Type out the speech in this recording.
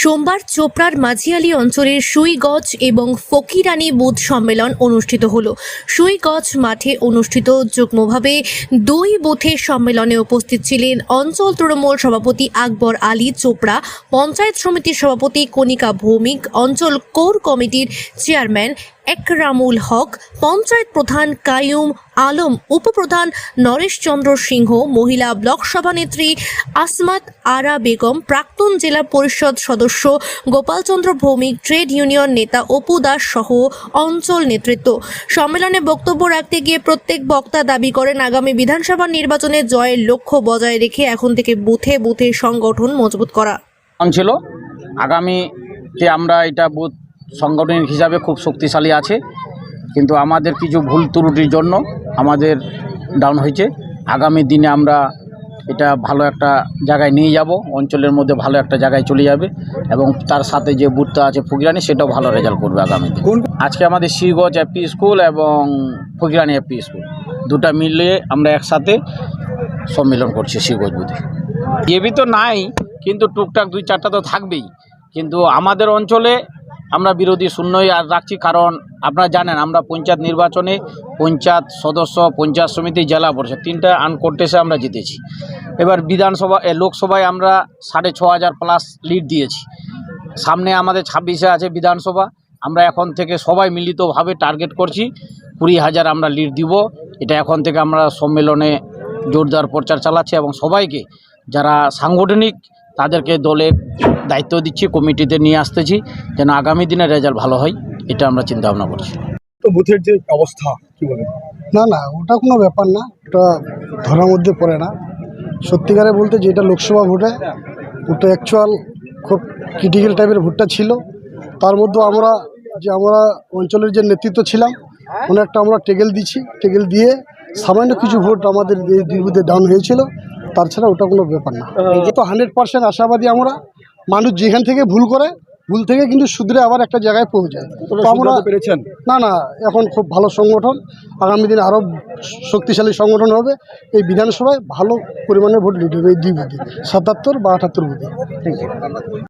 সোমবার চোপড়ার মাঝিয়ালি অঞ্চলের সুইগজ এবং ফকিরানি বুথ সম্মেলন অনুষ্ঠিত হল। সুইগজ মাঠে অনুষ্ঠিত যুগ্মভাবে দুই বুথের সম্মেলনে উপস্থিত ছিলেন অঞ্চল তৃণমূল সভাপতি আকবর আলী চোপড়া, পঞ্চায়েত সমিতির সভাপতি কণিকা ভৌমিক, অঞ্চল কোর কমিটির চেয়ারম্যান একরামুল হক, পঞ্চায়েত প্রধান কায়ুম আলম, উপপ্রধান নরেশ চন্দ্র সিংহ, মহিলা ব্লক সভানেত্রী আসমাত আরা বেগম, প্রাক্তন জেলা পরিষদ সদস্য গোপালচন্দ্র ভৌমিক, ট্রেড ইউনিয়ন নেতা অপু দাস সহ অঞ্চল নেতৃত্ব। সম্মেলনে বক্তব্য রাখতে গিয়ে প্রত্যেক বক্তা দাবি করেন, আগামী বিধানসভা নির্বাচনে জয়ের লক্ষ্য বজায় রেখে এখন থেকে বুথে বুথে সংগঠন মজবুত করা। আগামীতে আমরা এটা বুথ সংগঠন হিসাবে খুব শক্তিশালী আছে। কিন্তু আমাদের কিছু ভুল ত্রুটির জন্য আমাদের ডাউন হয়েছে। আগামী দিনে আমরা এটা ভালো একটা জায়গায় নিয়ে যাব। অঞ্চলের মধ্যে ভালো একটা জায়গায় চলে যাবে এবং তার সাথে যে বুথটা আছে ফকিরানি সেটাও ভালো রেজাল্ট করবে আগামী দিনে। আজকে আমাদের শ্রীগঞ্জ এপি স্কুল এবং ফকিরানি এপি স্কুল। দুটা মিলিয়ে আমরা একসাথে সম্মেলন করছি শ্রীগঞ্জ বুথে। এবি তো নাই কিন্তু টুকটাক দুই চারটা তো থাকবেই। কিন্তু আমাদের অঞ্চলে আমরা বিরোধী শূন্যই আর রাখছি, কারণ আপনারা জানেন আমরা পঞ্চায়েত নির্বাচনে পঞ্চায়েত সদস্য, পঞ্চায়েত সমিতি, জেলা পরিষদ, তিনটা আনকোর্টেসে আমরা জিতেছি। এবার বিধানসভা লোকসভায় আমরা সাড়ে ছ হাজার প্লাস লিড দিয়েছি। সামনে আমাদের ছাব্বিশে আছে বিধানসভা, আমরা এখন থেকে সবাই মিলিতভাবে টার্গেট করছি, কুড়ি হাজার আমরা লিড দিব। এটা এখন থেকে আমরা সম্মেলনে জোরদার প্রচার চালাচ্ছি এবং সবাইকে, যারা সাংগঠনিক তাদেরকে দলে দায়িত্ব দিচ্ছি কমিটিতে নিয়ে আসতেছি যেন আগামী দিনে রেজাল্ট ভালো হয় এটা আমরা চিন্তা ভাবনা করছি। তো বুথের যে অবস্থা কি বলে না না ওটা কোনো ব্যাপার না ওটা ধরার মধ্যে পড়ে না। সত্যিকারে বলতে যেটা লোকসভা ভোটে ওটা অ্যাকচুয়াল খুব ক্রিটিক্যাল টাইপের ভোটটা ছিল। তার মধ্যে আমরা যে আমরা অঞ্চলের যে নেতৃত্ব ছিলাম অনেকটা আমরা টেগেল দিচ্ছি টেগেল দিয়ে সামান্য কিছু ভোট আমাদের এই বুথে ডাউন হয়েছিল। তাছাড়া ওটা কোনো ব্যাপার না। এই তো হান্ড্রেড পার্সেন্ট আশাবাদী আমরা মানুষ যেখান থেকে ভুল করে ভুল থেকে কিন্তু শুধরে আবার একটা জায়গায় পৌঁছায় তো আমরা পেরেছেন? না না এখন খুব ভালো সংগঠন। আগামী দিন আরও শক্তিশালী সংগঠন হবে। এই বিধানসভায় ভালো পরিমাণে ভোট লিড হবে এই দুই বুধি সাতাত্তর বা আটাত্তর বুথে।